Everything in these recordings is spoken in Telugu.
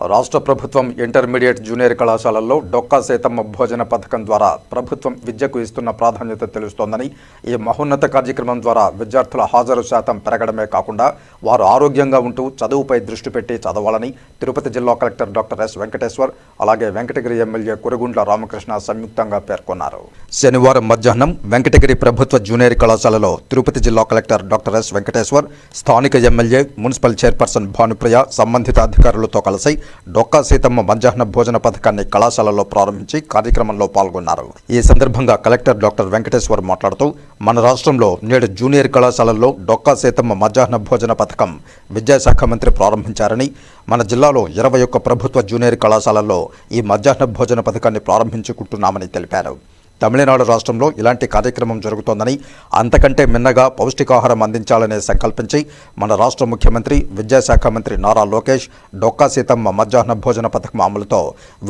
రాష్ట్ర ప్రభుత్వం ఇంటర్మీడియట్ జూనియర్ కళాశాలల్లో డొక్కా సీతమ్మ భోజన పథకం ద్వారా ప్రభుత్వం విద్యకు ఇస్తున్న ప్రాధాన్యత తెలుస్తోందని ఈ మహోన్నత కార్యక్రమం ద్వారా విద్యార్థుల హాజరు శాతం పెరగడమే కాకుండా వారు ఆరోగ్యంగా ఉంటూ చదువుపై దృష్టి పెట్టి చదవాలని తిరుపతి జిల్లా కలెక్టర్ డాక్టర్ ఎస్ వెంకటేశ్వర్ అలాగే వెంకటగిరి ఎమ్మెల్యే కురుగుండ్ల రామకృష్ణ సంయుక్తంగా పేర్కొన్నారు. శనివారం మధ్యాహ్నం వెంకటగిరి ప్రభుత్వ జూనియర్ కళాశాలలో తిరుపతి జిల్లా కలెక్టర్ డాక్టర్ ఎస్ వెంకటేశ్వర్ స్థానిక ఎమ్మెల్యే మున్సిపల్ చైర్పర్సన్ భానుప్రియ సంబంధిత అధికారులతో కలిసి డొక్కా సీతమ్మ మధ్యాహ్న భోజన పథకాన్ని కళాశాలలో ప్రారంభించి కార్యక్రమంలో పాల్గొన్నారు. ఈ సందర్భంగా కలెక్టర్ డాక్టర్ వెంకటేశ్వర్ మాట్లాడుతూ మన రాష్ట్రంలో నేడు జూనియర్ కళాశాలల్లో డొక్కా సీతమ్మ మధ్యాహ్న భోజన పథకం విద్యాశాఖ మంత్రి ప్రారంభించారని మన జిల్లాలో ఇరవై ఒక్క ప్రభుత్వ జూనియర్ కళాశాలల్లో ఈ మధ్యాహ్న భోజన పథకాన్ని ప్రారంభించుకుంటున్నామని తెలిపారు. తమిళనాడు రాష్ట్రంలో ఇలాంటి కార్యక్రమం జరుగుతోందని అంతకంటే మిన్నగా పౌష్టికాహారం అందించాలనే సంకల్పించి మన రాష్ట్ర ముఖ్యమంత్రి విద్యాశాఖ మంత్రి నారా లోకేష్ డొక్కా సీతమ్మ మధ్యాహ్న భోజన పథకం అమలుతో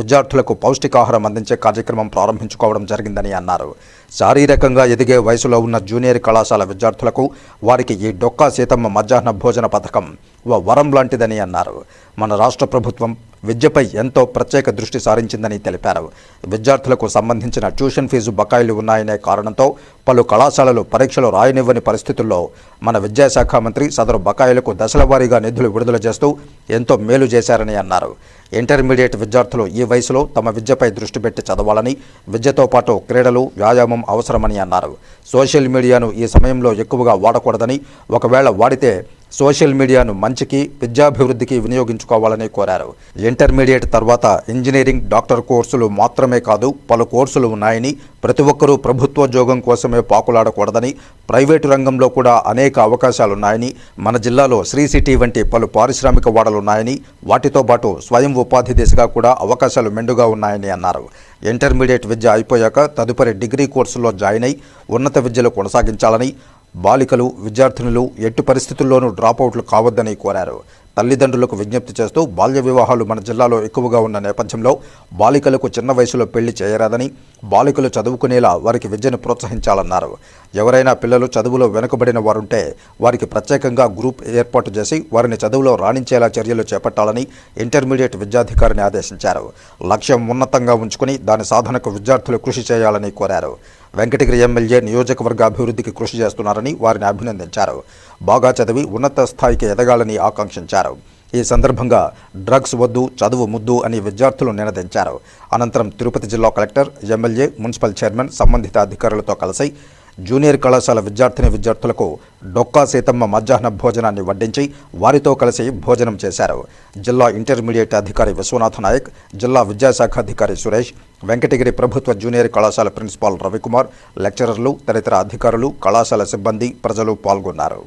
విద్యార్థులకు పౌష్టికాహారం అందించే కార్యక్రమం ప్రారంభించుకోవడం జరిగిందని అన్నారు. శారీరకంగా ఎదిగే వయసులో ఉన్న జూనియర్ కళాశాల విద్యార్థులకు వారికి ఈ డొక్కా సీతమ్మ మధ్యాహ్న భోజన పథకం ఓ వరం లాంటిదని అన్నారు. మన రాష్ట్ర ప్రభుత్వం విద్యపై ఎంతో ప్రత్యేక దృష్టి సారించిందని తెలిపారు. విద్యార్థులకు సంబంధించిన ట్యూషన్ ఫీజు బకాయిలు ఉన్నాయనే కారణంతో పలు కళాశాలలు పరీక్షలు రాయనివ్వని పరిస్థితుల్లో మన విద్యాశాఖ మంత్రి సదరు బకాయిలకు దశలవారీగా నిధులు విడుదల చేస్తూ ఎంతో మేలు చేశారని అన్నారు. ఇంటర్మీడియట్ విద్యార్థులు ఈ వయసులో తమ విద్యపై దృష్టి పెట్టి చదవాలని విద్యతో పాటు క్రీడలు వ్యాయామం అవసరమని అన్నారు. సోషల్ మీడియాను ఈ సమయంలో ఎక్కువగా వాడకూడదని ఒకవేళ వాడితే సోషల్ మీడియాను మంచికి విద్యాభివృద్ధికి వినియోగించుకోవాలని కోరారు. ఇంటర్మీడియట్ తర్వాత ఇంజనీరింగ్ డాక్టర్ కోర్సులు మాత్రమే కాదు పలు కోర్సులు ఉన్నాయని ప్రతి ఒక్కరూ ప్రభుత్వోద్యోగం కోసమే పాకులాడకూడదని ప్రైవేటు రంగంలో కూడా అనేక అవకాశాలున్నాయని మన జిల్లాలో శ్రీ సిటీ వంటి పలు పారిశ్రామిక వాడలున్నాయని వాటితో పాటు స్వయం ఉపాధి దిశగా కూడా అవకాశాలు మెండుగా ఉన్నాయని అన్నారు. ఇంటర్మీడియట్ విద్య అయిపోయాక తదుపరి డిగ్రీ కోర్సుల్లో జాయిన్ అయి ఉన్నత విద్యలు కొనసాగించాలని బాలికలు విద్యార్థినులు ఎట్టి పరిస్థితుల్లోనూ డ్రాపౌట్లు కావద్దని కోరారు. తల్లిదండ్రులకు విజ్ఞప్తి చేస్తూ బాల్య వివాహాలు మన జిల్లాలో ఎక్కువగా ఉన్న నేపథ్యంలో బాలికలకు చిన్న వయసులో పెళ్ళి చేయరాదని బాలికలు చదువుకునేలా వారికి విద్యను ప్రోత్సహించాలన్నారు. ఎవరైనా పిల్లలు చదువులో వెనుకబడిన వారుంటే వారికి ప్రత్యేకంగా గ్రూప్ ఏర్పాటు చేసి వారిని చదువులో రాణించేలా చర్యలు చేపట్టాలని ఇంటర్మీడియట్ విద్యాధికారిని ఆదేశించారు. లక్ష్యం ఉన్నతంగా ఉంచుకుని దాని సాధనకు విద్యార్థులు కృషి చేయాలని కోరారు. వెంకటగిరి ఎమ్మెల్యే నియోజకవర్గ అభివృద్ధికి కృషి చేస్తున్నారని వారిని అభినందించారు. బాగా చదివి ఉన్నత స్థాయికి ఎదగాలని ఆకాంక్షించారు. ఈ సందర్భంగా డ్రగ్స్ వద్దు చదువు ముద్దు అని విద్యార్థులు నినదించారు. అనంతరం తిరుపతి జిల్లా కలెక్టర్ ఎమ్మెల్యే మున్సిపల్ చైర్మన్ సంబంధిత అధికారులతో కలిసి జూనియర్ కళాశాల విద్యార్థిని విద్యార్థులకు డొక్కా సీతమ్మ మధ్యాహ్న భోజనాన్ని వడ్డించి వారితో కలిసి భోజనం చేశారు. జిల్లా ఇంటర్మీడియట్ అధికారి విశ్వనాథ నాయక్ జిల్లా విద్యాశాఖ అధికారి సురేష్ వెంకటగిరి ప్రభుత్వ జూనియర్ కళాశాల ప్రిన్సిపాల్ రవికుమార్ లెక్చరర్లు తదితర అధికారులు కళాశాల సిబ్బంది ప్రజలు పాల్గొన్నారు.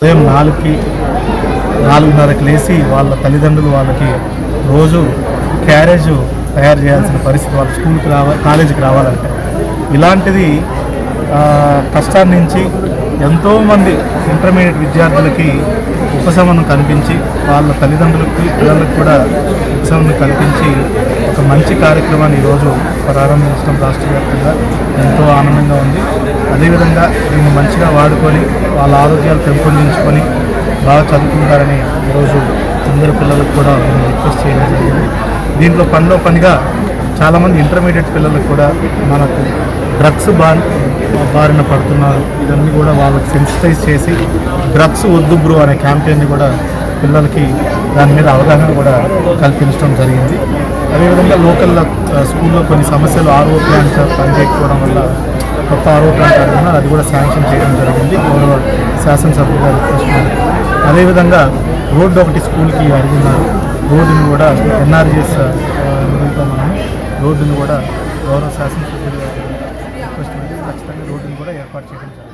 ఉదయం నాలుగుకి నాలుగున్నరకి లేచి వాళ్ళ తల్లిదండ్రులు వాళ్ళకి రోజు క్యారేజ్ తయారు చేయాల్సిన పరిస్థితి వాళ్ళ స్కూల్కి రావాలి కాలేజీకి రావాలంటే. ఇలాంటిది ఆ, కష్టాన్ని నుంచి ఎంతోమంది ఇంటర్మీడియట్ విద్యార్థులకి ఉపశమనం కల్పించి వాళ్ళ తల్లిదండ్రులకి పిల్లలకు కూడా ఉపశమనం కల్పించి ఒక మంచి కార్యక్రమాన్ని ఈరోజు ప్రారంభించడం రాష్ట్ర వ్యాప్తంగా ఎంతో ఆనందంగా ఉంది. అదేవిధంగా దీన్ని మంచిగా వాడుకొని వాళ్ళ ఆరోగ్యాలు పెంపొందించుకొని బాగా చదువుకుంటారని ఈరోజు అందరి పిల్లలకు కూడా మేము రిక్వెస్ట్ చేయడం జరిగింది. దీంట్లో పనిలో పనిగా చాలామంది ఇంటర్మీడియట్ పిల్లలకు కూడా మనకు డ్రగ్స్ బాన్ బారిన పడుతున్నారు. ఇవన్నీ కూడా వాళ్ళకి సెన్సిటైజ్ చేసి డ్రగ్స్ వద్దు బ్రో అనే క్యాంపెయిన్ని కూడా పిల్లలకి దాని మీద అవగాహన కూడా కల్పించడం జరిగింది. అదేవిధంగా లోకల్ స్కూల్లో కొన్ని సమస్యలు ఆర్ఓ ప్లాంట్ పనిచేయకపోవడం వల్ల కొత్త ఆర్ఓ ప్లాంట్ అడిగినా అది కూడా శాంక్షన్ చేయడం జరిగింది. గౌరవ శాసనసభ్యులు గారు చూస్తున్నారు అదేవిధంగా రోడ్డు ఒకటి స్కూల్కి అడుగున్నారు. రోడ్డుని కూడా ఎన్ఆర్జీఎస్ నిధులతో రోడ్డుని కూడా గౌరవ శాసనసభ్యులు గారు రిక్వెస్ట్